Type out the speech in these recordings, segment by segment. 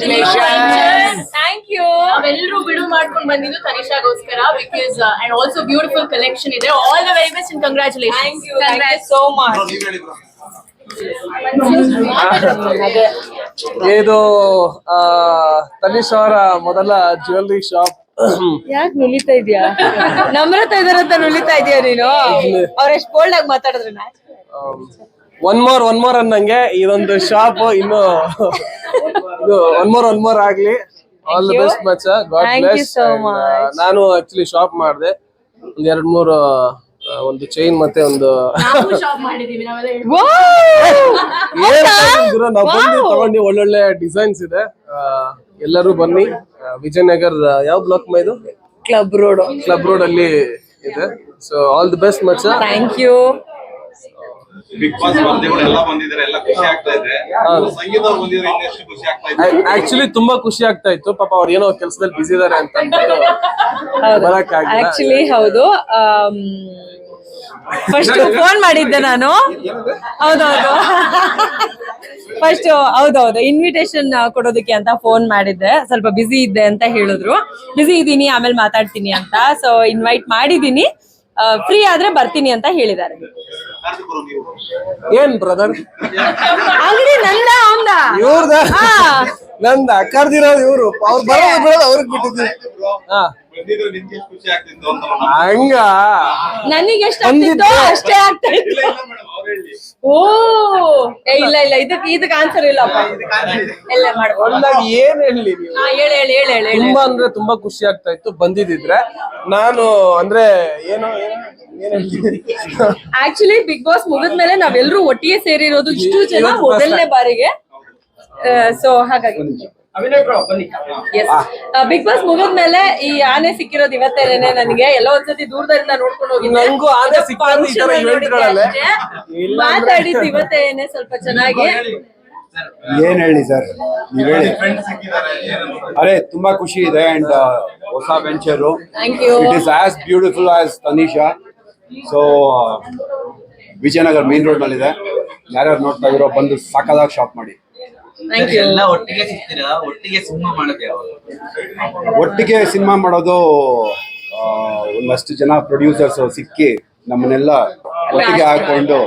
Tanisha. Thank you ನಾವೆಲ್ಲರೂ ಬಿಡು ಮಾಡ್ಕೊಂಡು ಬಂದಿದ್ದು ತನಿಷಾಗೋಸ್ಕರ because and also beautiful collection ಇದೆ. All the very best and congratulation so much ಇದು ಆ, ತನಿಷ್ ಅವರ ಮೊದಲ ಜ್ಯುವೆಲ್ರಿ ಶಾಪ್ ಯಾಕೆ ನುಲಿತಾ ಇದೀಯಾ? ನಮ್ರತ ಇದಾರಂತ ನುಲಿತಾ ಇದೀಯ ನೀನು? ಅವ್ರ ಎಷ್ಟು ಬೋಲ್ಡ್ ಆಗಿ ಮಾತಾಡಿದ್ರೆ ಒನ್ ಮೋರ್ ಒನ್ ಮೋರ್ ಅನ್ನಂಗೆ ಇದೊಂದು ಶಾಪ್ ಇನ್ನು ಇದು ಒನ್ ಮೋರ್ ಒನ್ ಮೋರ್ ಆಗ್ಲಿ. All the. Best much God bless. ನಾನು ಆಕ್ಚುಲಿ ಶಾಪ್ ಮಾಡಿದೆ. ಒಂದ್ ಎರಡ್ ಮೂರು ಒಂದು ಚೈನ್ ಮತ್ತೆ ಒಂದು ನಾವು ನಾವ್ ಬಂದು ತಗೊಂಡು ಒಳ್ಳೊಳ್ಳೆ ಡಿಸೈನ್ಸ್ ಇದೆ. ಆ, ಎಲ್ಲರೂ ಬನ್ನಿ. ವಿಜಯನಗರ್ ಯಾವ ಬ್ಲಾಕ್ ಇದು? ಕ್ಲಬ್ ರೋಡ್ ಕ್ಲಬ್ ರೋಡ್ ಅಲ್ಲಿ ಇದೆ. So all the best much thank you Big Boss ಸ್ಪರ್ಧೆಗಳು ಎಲ್ಲ ಬಂದಿದ್ದಾರೆ ಎಲ್ಲ ಖುಷಿ ಆಗ್ತಾ ಇದೆ. ಸಂಗೀತ ಬಂದಿದ್ರೆ ಇನ್ನೆಷ್ಟು ಖುಷಿ ಆಗ್ತಾ ಇದೆ. ಆಕ್ಚುಲಿ ತುಂಬಾ ಖುಷಿ ಆಗ್ತಾ ಇತ್ತು. ಪಾಪ ಅವ್ರು ಏನೋ ಕೆಲಸದಲ್ಲಿ ಬಿಸಿ ಇದಾರೆ ಅಂತ. ಆಕ್ಚುಲಿ ಹೌದು. ಫಸ್ಟ್ ಫೋನ್ ಮಾಡಿದ್ದೆ ನಾನು. ಹೌದೌದು. ಫಸ್ಟ್ ಹೌದೌದು. ಇನ್ವಿಟೇಷನ್ ಕೊಡೋದಕ್ಕೆ ಅಂತ ಫೋನ್ ಮಾಡಿದ್ದೆ. ಸ್ವಲ್ಪ ಬಿಸಿ ಇದ್ದೆ ಅಂತ ಹೇಳಿದ್ರು. ಬಿಸಿ ಇದ್ದೀನಿ ಆಮೇಲೆ ಮಾತಾಡ್ತೀನಿ ಅಂತ. ಸೊ ಇನ್ವೈಟ್ ಮಾಡಿದೀನಿ. ಫ್ರೀ ಆದ್ರೆ ಬರ್ತೀನಿ ಅಂತ ಹೇಳಿದ್ದಾರೆ. ಏನ್ ಬ್ರದರ್ ಅಂಗಡಿ ನಂದ ಅವಂದ ಇವ್ರದ? ನಂದ ಕರ್ದಿರೋದು ಇವ್ರು. ಅವ್ರು ಬರೋದು ಬಿಡೋದು ಅವ್ರಿಗೆ ಬಿಟ್ಟಿದ್ವಿ. ಹಾ. ಹಂಗ. ನನಗೆ ಎಷ್ಟು ಅಷ್ಟೇ ಆಗ್ತಾ ಇತ್ತು. ಓ ಏ ಇಲ್ಲ ಇಲ್ಲ ಇದಕ್ಕೆ ಇದಕ್ಕೆ ಆನ್ಸರ್ ಇಲ್ಲಪ್ಪ ಎಲ್ಲ ಮಾಡ್ಬೋದು. ಏನ್ ಹೇಳಿ ನೀವು? ಹಾ ಹೇಳಿ ಹೇಳಿ ಹೇಳಿ ಹೇಳಿ ಹೇಳಿ. ತುಂಬಾ ಅಂದ್ರೆ ತುಂಬಾ ಖುಷಿ ಆಗ್ತಾ ಇತ್ತು ಬಂದಿದ್ರೆ ನಾನು ಅಂದ್ರೆ ಏನೋ ಏನೋ- ಏನ್ ಆಕ್ಚುಲಿ ಬಿಗ್ ಬಾಸ್ ಮುಗಿದ್ಮೇಲೆ ನಾವೆಲ್ಲರೂ ಒಟ್ಟಿಗೆ ಸೇರಿರೋದು ಇಷ್ಟು ಜನ ಮೊದಲನೇ ಬಾರಿಗೆ. ಸೊ ಹಾಗಾಗಿ. ಬಿಗ್ ಬಾಸ್ ಮುಗಿದ್ಮೇಲೆ ಈ ಆನೆ ಸಿಕ್ಕಿರೋದು ಇವತ್ತೇನೆ ನನಗೆ? ಎಲ್ಲ ಒಂದ್ಸತಿ ದೂರದಿಂದ ನೋಡ್ಕೊಂಡು ಮಾತಾಡಿದ್ದು ಇವತ್ತೇನೆ ಸ್ವಲ್ಪ ಚೆನ್ನಾಗಿ. ಏನ್ ಹೇಳಿ ಸರ್? ನೀವ್ ಹೇಳಿ. ಅರೆ ತುಂಬಾ ಖುಷಿ ಇದೆ ಅಂಡ್ ಹೊಸ venture thank you it is as beautiful as Tanisha so Vijayanagar main ರೋಡ್ನಲ್ಲಿ ಇದೆ ಯಾರ್ಯಾರು ನೋಡ್ತಾ ಇರೋ ಬಂದು ಸಾಕಾದಾಗ ಶಾಪ್ ಮಾಡಿ. ಥ್ಯಾಂಕ್ ಯು ಎಲ್ಲ ಒಟ್ಟಿಗೆ ಸಿಗ್ತೀರಾ? ಒಟ್ಟಿಗೆ ಸಿನಿಮಾ ಮಾಡೋದು ಯಾವಾಗ? ಒಟ್ಟಿಗೆ ಸಿನಿಮಾ ಮಾಡೋದು ಆ, ಒಂದಷ್ಟು ಜನ ಪ್ರೊಡ್ಯೂಸರ್ಸ್ ಸಿಕ್ಕಿ ನಮ್ಮನ್ನೆಲ್ಲ ಒಟ್ಟಿಗೆ ಹಾಕೊಂಡು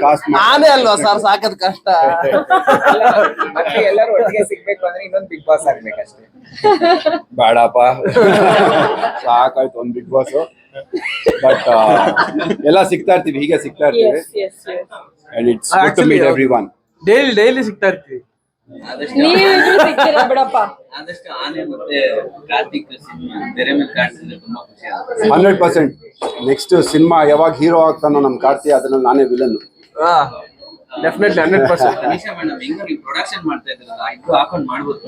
ಕಾಸ್ಟ್ ನಾನೇ ಅಲ್ವಾ ಸರ್? ಸಾಕದ್ ಕಷ್ಟ. ಮತ್ತೆ ಎಲ್ಲರೂ ಒಟ್ಟಿಗೆ ಸಿಗ್ಬೇಕು ಅಂದ್ರೆ ಇನ್ನೊಂದು ಬಿಗ್ ಬಾಸ್ ಆಗ್ಬೇಕಷ್ಟೇ. ಬೇಡಪ್ಪ. ಸಾಕಾಯ್ತು ಒಂದ್ ಬಿಗ್ ಬಾಸ್ ಬಟ್ ಎಲ್ಲ ಸಿಗ್ತಾ ಇರ್ತೀವಿ. ಹೀಗೆ ಸಿಗ್ತಾ ಇರ್ತೀವಿ. Yes yes yes and it's good to meet every daily daily ಸಿಗ್ತಾ ಇರ್ತೀವಿ. ನೀವಿಬ್ರು ಸಿಗ್ತೀರಾ ಬಿಡಪ್ಪ? ಆದಷ್ಟು ಆನೆ ಮತ್ತೆ ಕಾರ್ತಿಕ್ ಸಿನಿಮಾ ತೆರೆ ಮೇಲೆ ಕಾಣಿಸಿದ್ರೆ ತುಂಬಾ ಖುಷಿ ಆಗುತ್ತೆ. Hundred percent. ನೆಕ್ಸ್ಟ್ ಸಿನಿಮಾ ಯಾವಾಗ ಹೀರೋ ಆಗ್ತಾನೋ ನಮ್ ಕಾರ್ತಿ ಅದನ್ನ ನಾನೇ villain definitely hundred percent. Tanisha madam ಹೆಂಗ ನೀವು ಪ್ರೊಡಕ್ಷನ್ ಮಾಡ್ತಾ ಇದ್ರಲ್ಲ ಇದು ಹಾಕೊಂಡ್ ಮಾಡ್ಬೋದು